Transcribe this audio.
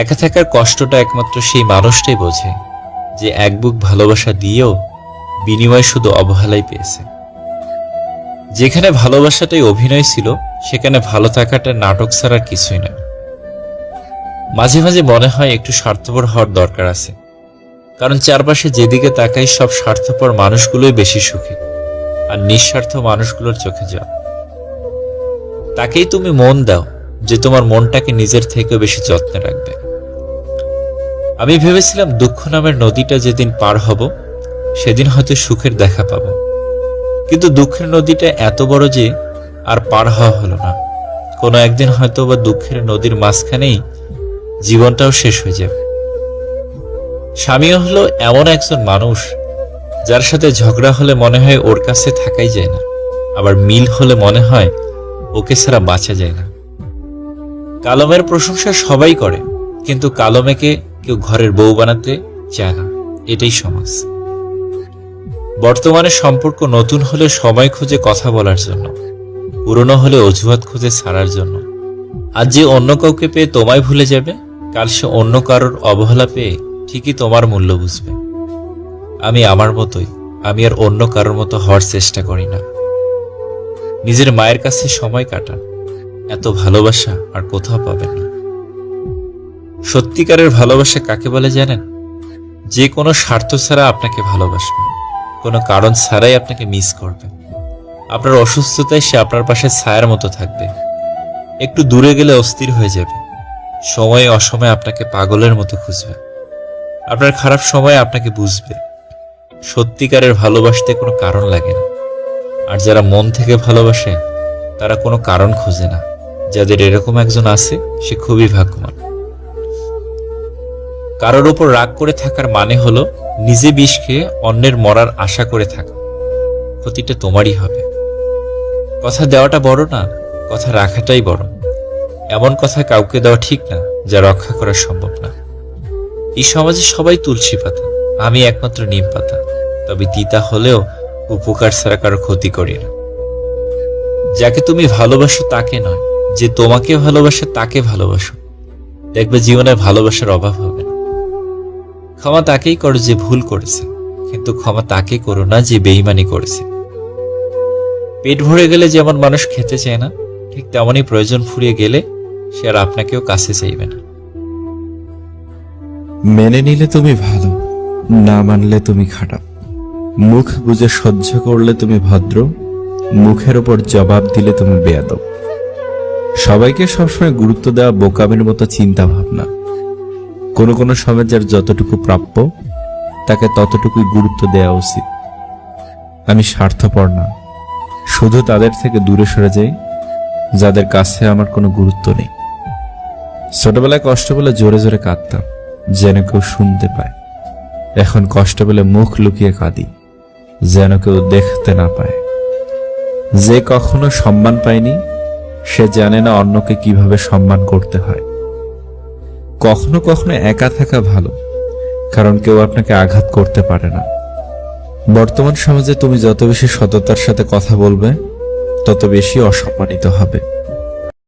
একা থাকার কষ্টটা একমাত্র সেই মানুষটাই বোঝে যে এক বুক ভালোবাসা দিয়েও বিনিময় শুধু অবহেলাই পেয়েছে। যেখানে ভালোবাসাটাই অভিনয় ছিল, সেখানে ভালো থাকাটা নাটক ছাড়া কিছুই নয় মাঝে মাঝে মনে হয় একটু স্বার্থপর হওয়ার দরকার আছে। কারণ চারপাশে যেদিকে তাকাই সব স্বার্থপর মানুষগুলোই বেশি সুখী আর নিঃস্বার্থ মানুষগুলোর চোখে যাও তাকেই তুমি মন দাও যে তোমার মনটাকে নিজের থেকে বেশি যত্নে রাখবে। আমি ভেবেছিলাম দুঃখ নামের নদীটা যেদিন পার হব, সেদিন হয়তো সুখের দেখা পাব। কিন্তু দুঃখের নদীটা এত বড় যে আর পার হওয়া হলো না। কোনো একদিন হয়তো বা দুঃখের নদীর মাঝখানেই জীবনটাও শেষ হয়ে যাবে। স্বামীও হলো এমন একজন মানুষ, যার সাথে ঝগড়া হলে মনে হয় ওর কাছে থাকাই যায় না। আবার মিল হলে মনে হয় ওকে ছাড়া বাঁচা যায় না। কালমের প্রশংসা সবাই করে, কিন্তু কালমেকে কেউ ঘরের বউ বানাতে চায় না। এটাই সমাজ। বর্তমানে সম্পর্ক নতুন হলে সময় খুঁজে কথা বলার জন্য, পুরনো হলে অজুহাত খুঁজে ছাড়ার জন্য। আজ যে অন্য কাউকে পেয়ে তোমায় ভুলে যাবে, কাল সে অন্য কারোর অবহেলা পেয়ে ঠিকই তোমার মূল্য বুঝবে। আমি আমার মতোই, আমি আর অন্য কারোর মতো হওয়ার চেষ্টা করি না। নিজের মায়ের কাছে সময় কাটান। এত ভালোবাসা আর কোথাও পাবেন না। সত্যিকারের ভালোবাসা কাকে বলে জানেন? যে কোনো স্বার্থ ছাড়া আপনাকে ভালোবাসবে। কোনো কারণ ছাড়াই আপনাকে মিস করবে। আপনার অসুস্থতায় সে আপনার পাশে ছায়ার মতো থাকবে। একটু দূরে গেলে অস্থির হয়ে যাবে। সময়ে অসময়ে আপনাকে পাগলের মতো খুঁজবে। আপনার খারাপ সময়ে আপনাকে বুঝবে। সত্যিকারের ভালোবাসতে কোনো কারণ লাগে না। আর যারা মন থেকে ভালোবাসে, তারা কোনো কারণ খোঁজে না। যাদের এরকম একজন আছে, সে খুবই ভাগ্যবান। কারোর উপর রাগ করে থাকার মানে হলো নিজে বিষ খেয়ে অন্যের মরার আশা করে থাকা। ক্ষতিটা তোমারই হবে। কথা দেওয়াটা বড় না, কথা রাখাটাই বড়। এমন কথা কাউকে দেওয়া ঠিক না, যা রক্ষা করা সম্ভব না। এই সমাজে সবাই তুলসী পাতা, আমি একমাত্র নিম পাতা। তবে তিতা হলেও উপকার ছাড়া কারও ক্ষতি করি না। যাকে তুমি ভালোবাসো তাকে নয়, যে তোমাকে ভালোবাসে তাকে ভালোবাসো। দেখবে জীবনে ভালোবাসার অভাব হবে না। ক্ষমা তাকেই করো যে ভুল করেছে। কিন্তু ক্ষমা তাকে করো না যে বেইমানি করেছে। পেট ভরে গেলে যেমন মানুষ খেতে চায় না, ঠিক তেমনই প্রয়োজন ফুরিয়ে গেলে সে আর আপনাকেও কাছে চাইবে না। মেনে নিলে তুমি ভালো, না মানলে তুমি খারাপ। মুখ বুঝে সহ্য করলে তুমি ভদ্র, মুখের ওপর জবাব দিলে তুমি বেয়াদব। সবাইকে সবসময় গুরুত্ব দেওয়া বোকামের মতো চিন্তা ভাবনা কোনো কোনো সময় যার যতটুকু প্রাপ্য, তাকে ততটুকুই গুরুত্ব দেওয়া উচিত। আমি স্বার্থপর না। শুধু তাদের থেকে দূরে সরে যাই, যাদের কাছে আমার কোনো গুরুত্ব নেই। ছোটবেলায় কষ্ট বলে জোরে জোরে কাঁদতাম, যেন কেউ শুনতে পায়। এখন কষ্ট বলে মুখ লুকিয়ে কাঁদি, যেন কেউ দেখতে না পায়। যে কখনো সম্মান পায়নি, সে জানে না অন্যকে কীভাবে সম্মান করতে হয়। কখনো কখনো একা থাকা ভালো, কারণ কেউ আপনাকে আঘাত করতে পারে না। বর্তমান সমাজে তুমি যত বেশি সততার সাথে কথা বলবে, তত বেশি অসম্মানিত হবে।